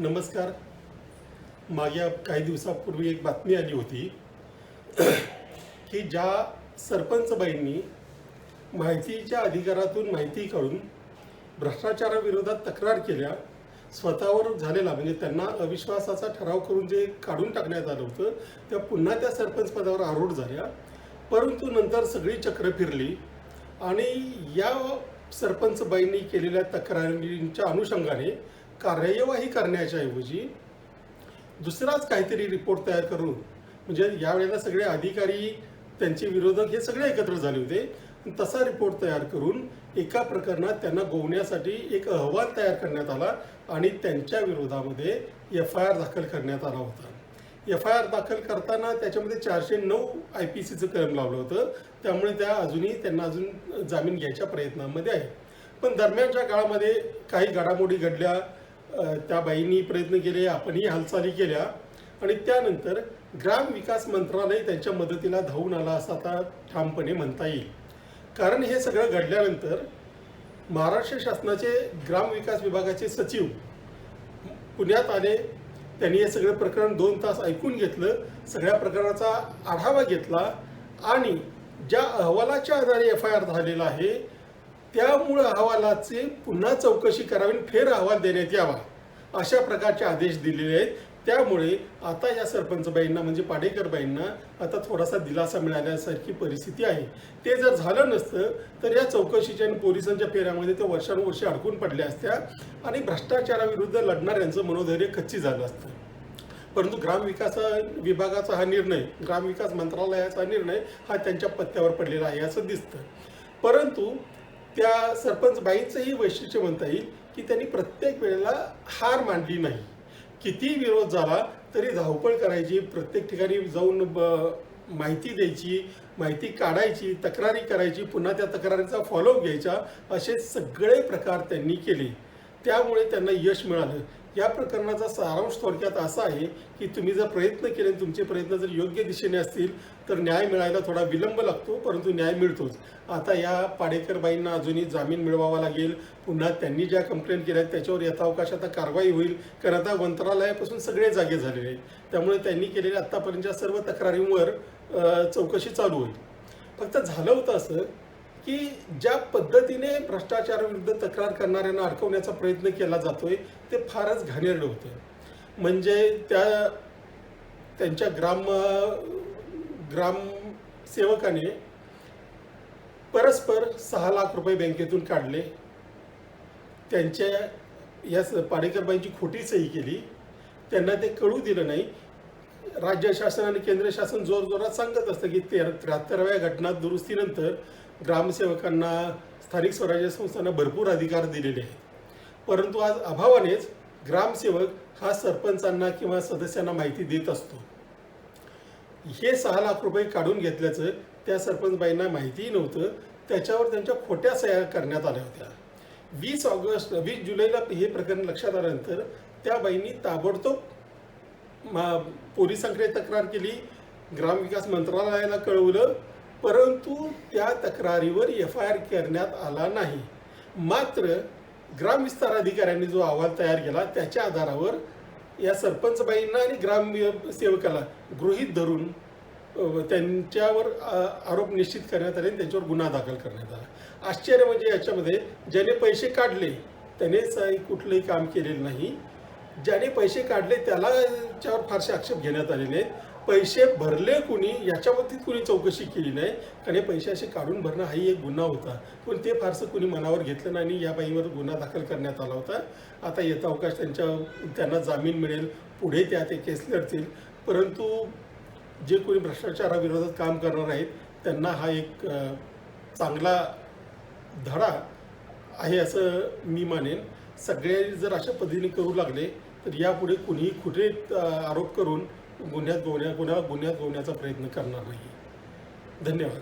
नमस्कार. मागे काही दिवसापूर्वी एक बातमी आली होती की ज्या सरपंचबाईंनी माहितीच्या अधिकारातून माहिती काढून भ्रष्टाचाराविरोधात तक्रार केल्या स्वतःवर झालेला म्हणजे त्यांना अविश्वासाचा ठराव करून जे काढून टाकण्यात आलं होतं त्या पुन्हा त्या सरपंच पदावर आरूढ झाल्या. परंतु नंतर सगळी चक्र फिरली आणि या सरपंचबाईंनी केलेल्या तक्रारींच्या अनुषंगाने कार्यवाही करण्याच्या ऐवजी दुसराच काहीतरी रिपोर्ट तयार करून म्हणजे यावेळेला सगळे अधिकारी त्यांचे विरोधक हे सगळे एकत्र झाले होते. तसा रिपोर्ट तयार करून एका प्रकरणात त्यांना गोवण्यासाठी एक अहवाल तयार करण्यात आला आणि त्यांच्या विरोधामध्ये एफ आय आर दाखल करण्यात आला होता. एफ आय आर दाखल करताना त्याच्यामध्ये चारशे नऊ आय पी सीचं कलम लावलं होतं. त्यामुळे त्या अजूनही त्यांना अजून जामीन घ्यायच्या प्रयत्नामध्ये आहे. पण दरम्यानच्या काळामध्ये काही घडामोडी घडल्या त्या बाईंनी प्रयत्न केले आपणही हालचाली केल्या. आणि त्यानंतर ग्राम विकास मंत्रालय त्यांच्या मदतीला धावून आला असं आता ठामपणे म्हणता येईल. कारण हे सगळं घडल्यानंतर महाराष्ट्र शासनाचे ग्रामविकास विभागाचे सचिव पुण्यात आले. त्यांनी हे सगळं प्रकरण दोन तास ऐकून घेतलं सगळ्या प्रकरणाचा आढावा घेतला आणि ज्या अहवालाच्या आधारे एफ आय आर झालेला आहे त्यामुळं अहवालाचे पुन्हा चौकशी करावी आणि फेर अहवाल देण्यात यावा अशा प्रकारचे आदेश दिलेले आहेत. त्यामुळे आता या सरपंचबाईंना म्हणजे पाडेकरबाईंना आता थोडासा दिलासा मिळाल्यासारखी परिस्थिती आहे. ते जर झालं नसतं तर या चौकशीच्या आणि पोलिसांच्या फेऱ्यामध्ये ते वर्षानुवर्षे अडकून पडल्या असत्या आणि भ्रष्टाचाराविरुद्ध लढणाऱ्यांचं मनोधैर्य कच्ची झालं असतं. परंतु ग्रामविकास विभागाचा हा निर्णय ग्रामविकास मंत्रालयाचा निर्णय हा त्यांच्या पत्त्यावर पडलेला आहे असं दिसतं. परंतु त्या सरपंच बाईंचंही वैशिष्ट्य म्हणता येईल की त्यांनी प्रत्येक वेळेला हार मांडली नाही. किती विरोध झाला तरी धावपळ करायची प्रत्येक ठिकाणी जाऊन ब- माहिती द्यायची माहिती काढायची तक्रारी करायची पुन्हा त्या तक्रारीचा फॉलोअप घ्यायचा असे सगळे प्रकार त्यांनी केले. त्यामुळे त्यांना यश मिळालं. या प्रकरणाचा सारांश थोडक्यात असा आहे की तुम्ही जर प्रयत्न केले तुमचे प्रयत्न जर योग्य दिशेने असतील तर न्याय मिळायला थोडा विलंब लागतो परंतु न्याय मिळतोच. आता या पाडेकरबाईंना अजूनही जामीन मिळवावा लागेल. पुन्हा त्यांनी ज्या कंप्लेंट केल्या आहेत त्याच्यावर यथावकाश आता कारवाई होईल. कारण आता मंत्रालयापासून सगळे जागे झालेले आहेत. त्यामुळे त्यांनी केलेल्या आत्तापर्यंतच्या सर्व तक्रारींवर चौकशी चालू होईल. फक्त झालं होतं असं की ज्या पद्धतीने भ्रष्टाचाराविरुद्ध तक्रार करणाऱ्यांना अडकवण्याचा प्रयत्न केला जातोय ते फारच घाणेरडं होतं. म्हणजे त्या त्यांच्या ग्राम ग्रामसेवकाने परस्पर सहा लाख रुपये बँकेतून काढले. त्यांच्या या पाडेकरबाईंची खोटी सही केली. त्यांना ते कळू दिलं नाही. राज्य शासन आणि केंद्र शासन जोर जोरात सांगत असतं की ते त्र्याहत्तराव्या घटना दुरुस्तीनंतर ग्रामसेवकांना स्थानिक स्वराज्य संस्थांना भरपूर अधिकार दिलेले आहेत. परंतु आज अभावानेच ग्रामसेवक हा सरपंचांना किंवा सदस्यांना माहिती देत असतो. हे सहा लाख रुपये काढून घेतल्याचं त्या सरपंचबाईंना माहितीही नव्हतं. त्याच्यावर त्यांच्या खोट्या सह्या करण्यात आल्या होत्या. वीस ऑगस्ट वीस जुलैला हे प्रकरण लक्षात आल्यानंतर त्या बाईंनी ताबडतोब पोलिसांकडे तक्रार केली. ग्रामविकास मंत्रालयाला कळवलं परंतु त्या तक्रारीवर एफ आय आर करण्यात आला नाही. मात्र ग्रामविस्तार अधिकाऱ्यांनी जो अहवाल तयार केला त्याच्या आधारावर या सरपंचबाईंना आणि ग्राम सेवकाला गृहीत धरून त्यांच्यावर आरोप निश्चित करण्यात आले आणि त्यांच्यावर गुन्हा दाखल करण्यात आला. आश्चर्य म्हणजे याच्यामध्ये ज्याने पैसे काढले त्याने कुठलंही काम केलेलं नाही. ज्याने पैसे काढले त्याला याच्यावर फारसे आक्षेप घेण्यात आले नाहीत. पैसे भरले कुणी याच्याबाबतीत कुणी चौकशी केली नाही. कारण हे पैसे असे काढून भरणं हाही एक गुन्हा होता. पण ते फारसं कुणी मनावर घेतलं नाही आणि या बाईवर गुन्हा दाखल करण्यात आला होता. आता येता अवकाश त्यांच्या त्यांना जामीन मिळेल. पुढे त्या ते केस लढतील. परंतु जे कोणी भ्रष्टाचाराविरोधात काम करणार आहेत त्यांना हा एक चांगला धडा आहे असं मी मानेन. सगळे जर अशा पद्धतीने करू लागले तर यापुढे कुणीही कुठे आरोप करून गुन्ह्यात गोवण्या गुन्हा गुन्ह्यात गोवण्याचा प्रयत्न करणार नाही. धन्यवाद.